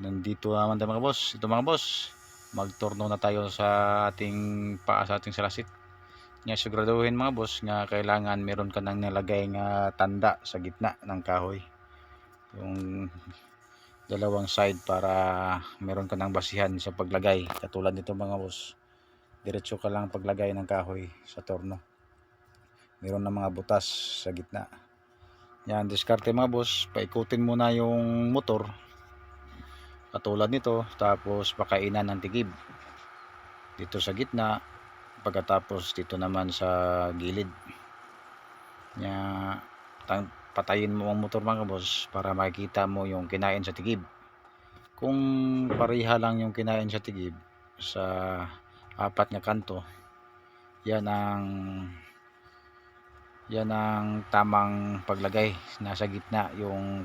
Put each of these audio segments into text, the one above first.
nandito naman tayo mga boss. Ito mga boss magturno na tayo sa ating paa sa ating salasit nga siguraduhin mga boss nga kailangan meron ka nang nilagay nga tanda sa gitna ng kahoy. Yung dalawang side para meron ka nang basihan sa paglagay. Katulad nito mga boss diretso ka lang paglagay ng kahoy sa torno. Meron na mga butas sa gitna. Yan diskarte mga boss. Paikutin muna yung motor katulad nito tapos pakainan ng tigib dito sa gitna pagkatapos dito naman sa gilid. Tang- patayin mo ang motor mga boss para makikita mo yung kinain sa tigib. Kung pareha lang yung kinain sa tigib sa apat na kanto yan ang yan ang tamang paglagay. Nasa gitna yung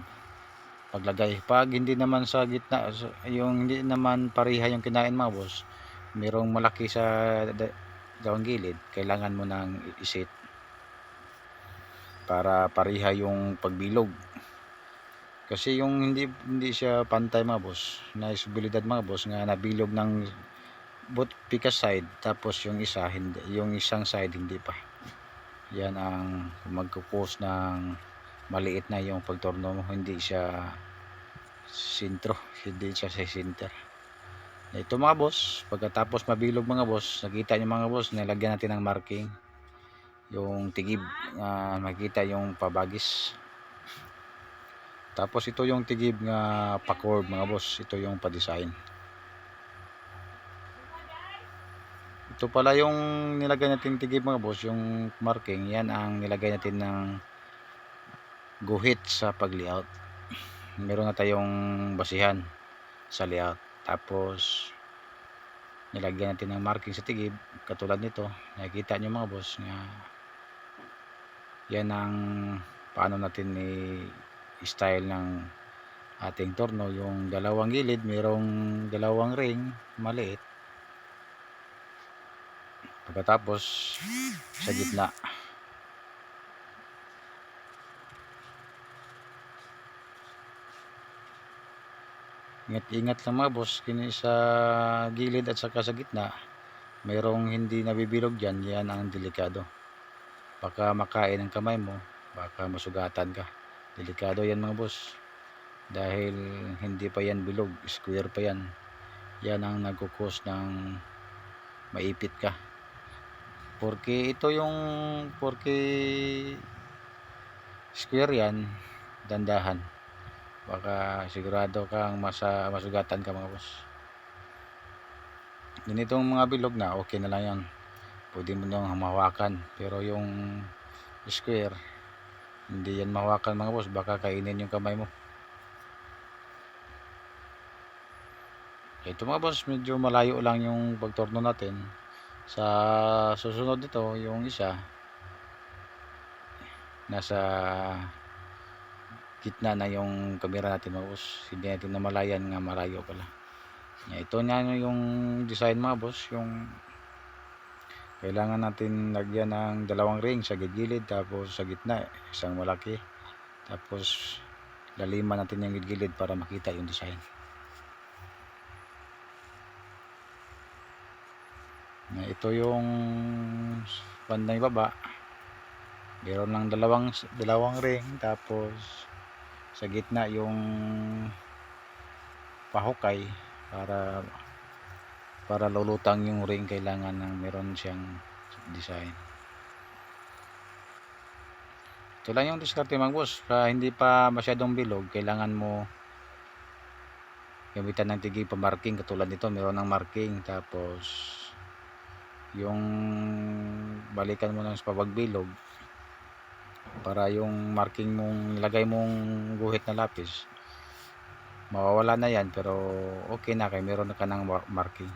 paglagay. Pag hindi naman sa gitna yung hindi naman pareha yung kinain mga boss merong malaki sa da- dalawang gilid kailangan mo nang isit para pareha yung pagbilog. Kasi yung hindi hindi siya pantay mga boss na isibilidad mga boss nga nabilog ng both pikas side tapos yung isa hindi yung isang side hindi pa. Yan ang magkukos ng maliit na yung pagtorno mo. Hindi siya sintro hindi siya sa center. Ito mga boss pagkatapos mabilog mga boss nakita nyo mga boss nilagyan natin ng marking. Yung tigib na makikita yung pabagis. Tapos ito yung tigib nga pa-curve mga boss ito yung pa-design. Ito pala yung nilagay natin tigib mga boss yung marking yan ang nilagay natin ng guhit sa pag-layout meron na tayong basihan sa layout. Tapos nilagyan natin ng marking sa tigib. Katulad nito nakikita nyo mga boss nga yan ang paano natin i-style ng ating torno. Yung dalawang gilid mayroong dalawang ring maliit. Pagkatapos sa gitna ingat-ingat lang mga boss kini sa gilid at saka sa gitna mayroong hindi nabibilog dyan yan ang delikado. Baka makain ang kamay mo baka masugatan ka. Delikado yan mga boss dahil hindi pa yan bilog square pa yan. Yan ang nagkukos ng maipit ka. Porque ito yung porque square yan dandahan baka sigurado kang masa, masugatan ka mga boss. Ganitong mga bilog na okay na lang yan pwede mo nang mahawakan pero yung square hindi yan mahawakan mga boss. Baka kainin yung kamay mo. Ito mga boss medyo malayo lang yung pagtorno natin. Sa susunod nito yung isa nasa gitna na yung camera natin boss. Hindi natin namalayan nga malayo pala. Ito na yung design mga boss yung kailangan natin lagyan ng dalawang ring sa gilid tapos sa gitna isang malaki. Tapos laliman natin yung gilid para makita yung design. Na ito yung bandang baba meron ng dalawang dalawang ring tapos sa gitna yung pahukay para para lulutang yung ring kailangan ng meron siyang design. Ito lang yung diskarte mga boss. Hindi pa masyadong bilog kailangan mo gamitan ng tigi pa marking. Katulad nito meron ng marking. Tapos yung balikan mo ng sa pabagbilog para yung marking mong nilagay mong guhit na lapis mawawala na yan pero okay na kay meron na ka ng mar- marking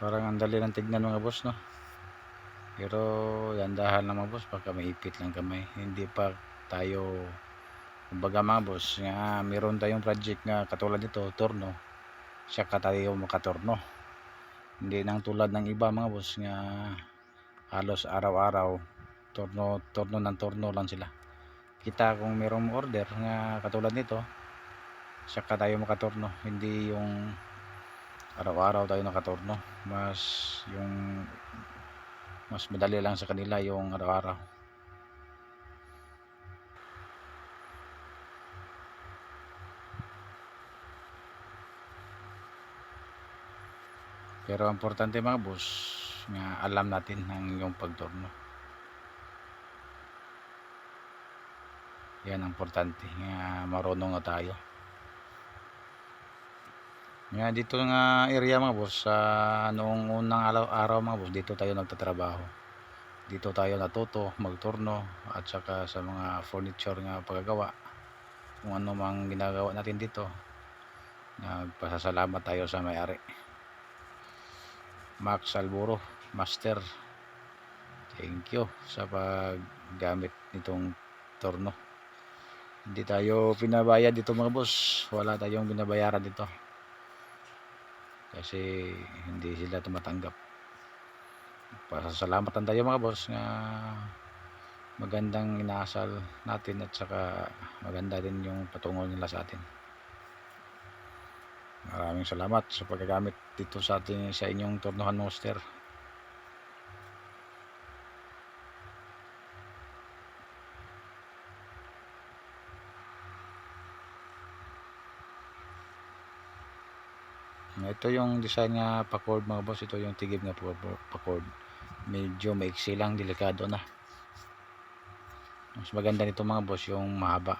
Parang ang dali lang tignan mga boss no. Pero dandahan lang mga boss baka maipit lang kamay. Hindi pa tayo kumbaga mga boss nga meron tayong project nga katulad nito turno siya ka tayo makaturno hindi nang tulad ng iba mga boss nga halos araw-araw turno turno ng turno lang sila kita kung merong order nga katulad nito siya ka tayo makaturno hindi yung araw-araw tayo nakaturno. Mas yung mas madali lang sa kanila yung araw-araw. Pero importante mga boss nga alam natin ang yung pagturno. Yan ang importante nga marunong na tayo nga dito nga area mga boss sa noong unang araw, mga boss dito tayo nagtatrabaho. Dito tayo natuto magturno at saka sa mga furniture nga paggagawa kung ano mang ginagawa natin dito nagpasasalamat tayo sa may-ari. Max Alburo Master. Thank you sa paggamit nitong torno hindi tayo pinabayad dito mga boss. Wala tayong binabayaran dito kasi hindi sila tumatanggap. Pasasalamatan tayo mga boss nga magandang inaasal natin at saka maganda din yung patungo nila sa atin. Maraming salamat sa paggagamit dito sa ating sa inyong turnohan monster ito yung design nga pa-cord mga boss. Ito yung tigib nga pa-cord. Medyo maiksi lang delikado na. Mas maganda nito mga boss yung mahaba.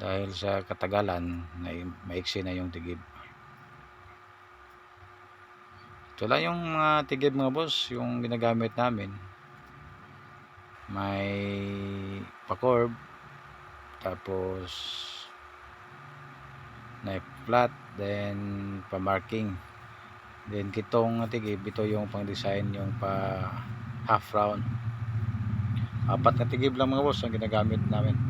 Dahil sa katagalan na maiksi na yung tigib. Ito lang yung mga tigib mga boss yung ginagamit namin. May pa-curve tapos knife flat then pa-marking. Then kitong tigib ito yung pang design yung pa half round. Apat na tigib lang mga boss ang ginagamit namin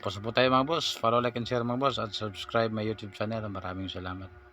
Tapos po tayo mga boss. Follow, like, and share mga boss. At subscribe my YouTube channel. Maraming salamat.